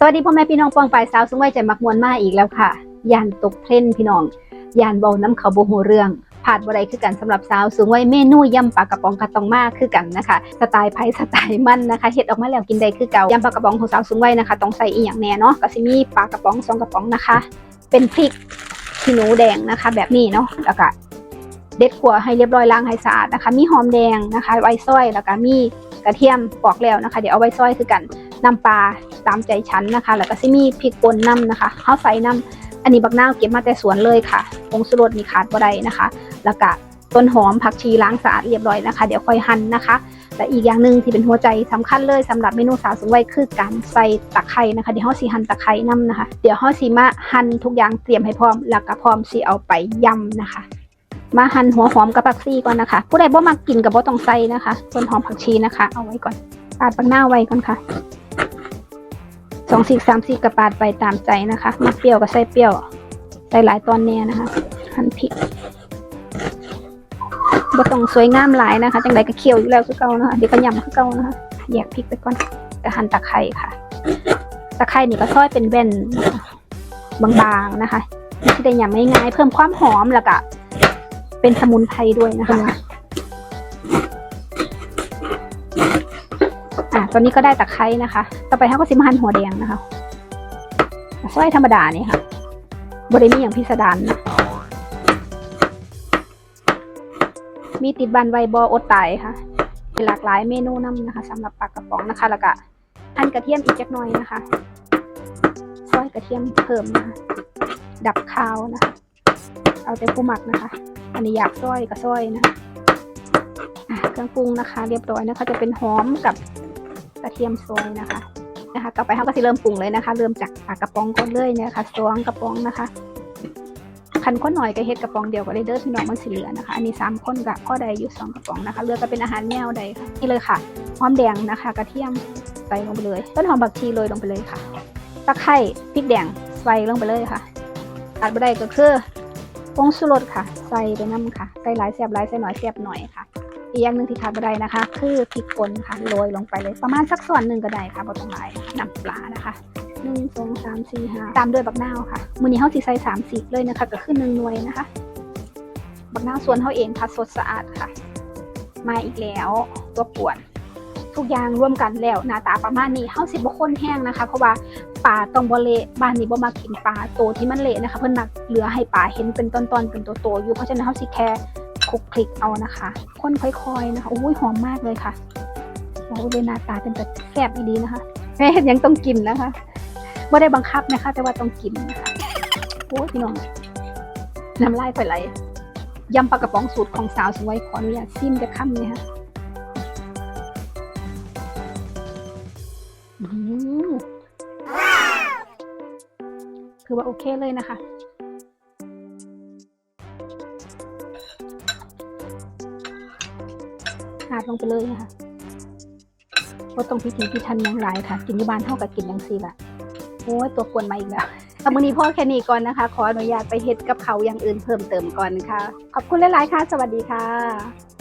สวัสดีพ่อแม่พี่น้องปองปายสาวสูงวัยใจมักมวนมาอีกแล้วค่ะยานตกเทรนพี่น้องยานเบาน้ำเขาโบโหเรื่องผานบ่ได้คือกันสำหรับสาวสูงวัยเมนูยำปลากระป๋องกระตองมากคือกันนะคะสไตล์ไผ่สไตล์มันนะคะเฮ็ดออกมาแล้วกินได้คือเก่ายำปลากระป๋องของสาวสูงวัยนะคะต้องใส่อีหยังแน่เนาะก็สิมีปลากระป๋องสองกระป๋องนะคะ เป็นพริกขี้หนูแดงนะคะ แบบนี้เนาะแล้วก็เด็ดขัวให้เรียบร้อยล้างให้สะอาดนะคะ มีหอมแดงนะคะ ไว้ซอยแล้วก็มีกระเทียมปอกแล้วนะคะ เดี๋ยวเอาไว้ซอยคือกัน น้ำปลาตามใจฉันนะคะ แล้วก็ซิมีพริกป่นน้ำนะคะข้าวใส่น้ำอันนี้บักนาวเก็บมาแต่สวนเลยค่ะผงสุรสมีขาดบ่ได้นะคะ แล้วก็ต้นหอมผักชีล้างสะอาดเรียบร้อยนะคะ เดี๋ยวค่อยหั่นนะคะ และอีกอย่างหนึ่งที่เป็นหัวใจสำคัญเลยสำหรับเมนูสาวสูงวัยคือการใส่ตะไคร้นะคะ เดี๋ยวเฮาสิหั่นตะไคร้น้ำนะคะ เดี๋ยวเฮาสิมาหั่นทุกอย่างเตรียมให้พร้อม แล้วก็พร้อมสิเอาไปยำนะคะ มาหั่นหัวหอมกับผักชีก่อนนะคะ ผู้ใดบ่มากินกับบ่ต้องใส่นะคะ ต้นหอมผักชีนะคะ เอาไว้ก่อนปาดบักหน้าไว้ก่อนค่ะ สองสีสามสีกระปาดไปตามใจนะคะมาเปรี้ยวก็ใส่เปรี้ยวใส่หลายตอนแน่นะคะหั่นพริกบ่ต้องสวยงามหลายนะคะ จังใดก็เคี่ยวอยู่แล้วคือเก่านะคะเดี๋ยวก็ยำคือเก่านะคะแยกพริกไปก่อนแต่หั่นตะไคร้ค่ะ ตะไคร้นี่ก็ซอยเป็นแว่นนะคะบางๆนะคะที่ได้ยำง่ายๆเพิ่มความหอมแล้วก็เป็นสมุนไพรด้วยนะคะ ตอนนี้ก็ได้ตะไคร้นะคะ ต่อไปเขาก็สิมาหั่นหัวแดงนะคะซอยธรรมดานี่ค่ะบริมีอย่างพิสดารนะมีติดบันไวบออดตายค่ะมีหลากหลายเมนูนํนะคะสำหรับปากกระป๋องนะคะ แล้วก็หั่นกระเทียมอีกจักหน่อยนะคะซอยกระเทียมเพิ่มนะคะดับคาวนะคะ เอาแต่ผู้หมักนะคะ อันนี้อยากซอยก็ซอยนะคะเครื่องปรุงนะคะ เรียบร้อยนะคะจะเป็นหอมกับ กระเทียมซอยนะคะนะคะต่อไปเราก็จะเริ่มปรุงเลยนะคะ เริ่มจากปากระป๋องก่อนเลยนะคะสองกระป๋องนะคะคันข้นหน่อยก็เฮ็ดกระป๋องเดียวก็ได้เด้อพี่น้องมันสีเหลือนะคะ อันนี้สามคนกับข้อใดอยู่สองกระป๋องนะคะเลือกก็เป็นอาหารแนวใดค่ะนี่เลยค่ะหอมแดงนะคะ กระเทียมใส่ลงไปเลยต้นหอมบักชีโรยลงไปเลยค่ะตะไคร้พริกแดงใส่ลงไปเลยค่ะขาดไม่ได้ก็คือผงชูรสค่ะ ใส่ไปน้ำค่ะใส่หลายแซ่บหลายใส่หน่อยแซ่บหน่อยค่ะ อีกอย่างหนึ่งที่ขาดไม่ได้นะคะ คือพริกป่นค่ะโรยลงไปเลย ประมาณสักส่วนหนึ่งก็ได้ค่ะบ่ต้องหลายน้ำปลานะคะหนึ่งสองสามสี่ห้าตามด้วยบักนาวค่ะมือนี้เขาสีใส่สามสิบเลยนะคะ ก็คือหนึ่งหน่วยนะคะ บักนาวส่วนเขาเองค่ะสดสะอาดค่ะ มาอีกแล้วตัวป่วน ทุกอย่างร่วมกันแล้วหน้าตาประมาณนี้เฮาสิบ่ข้นแห้งนะคะ เพราะว่าปลาตองบเละบ้านนี้บ่มากินปลาโตที่มันเละนะคะ เพิ่อนมักเหลือให้ปลาเห็นเป็นตอนๆเป็นตัวโตอยู่เพราะฉะนั้นเฮาสิแค่ คลุกคลิกเอานะคะคนค่อยๆนะคะโอ้ยหอมมากเลยค่ะว้าวเลยหน้าตาเป็นแบบแซ่บอีดีนะคะแม่ยังต้องกินนะคะไม่ได้บังคับนะคะ แต่ว่าต้องกินนะคะโอ้ยพี่น้องน้ำลายไปไหลยำปลากระป๋องสูตรของสาวสวยขออนุญาตซิมจะค่ำเลยค่ะคือว่าโอเคเลยนะคะ ขาดลงไปเลยนะคะว่าต้องพิถีพิถันอย่างไรค่ะ กินที่บ้านเท่ากับกินอย่างซีละโอ้ยตัวกวนมาอีกแล้วสำหรับนี้พ่อแค่นี้ก่อนนะคะ ขออนุญาตไปเฮ็ดกับเขาอย่างอื่นเพิ่มเติมก่อนค่ะ ขอบคุณหลาย ๆ ค่ะ สวัสดีค่ะ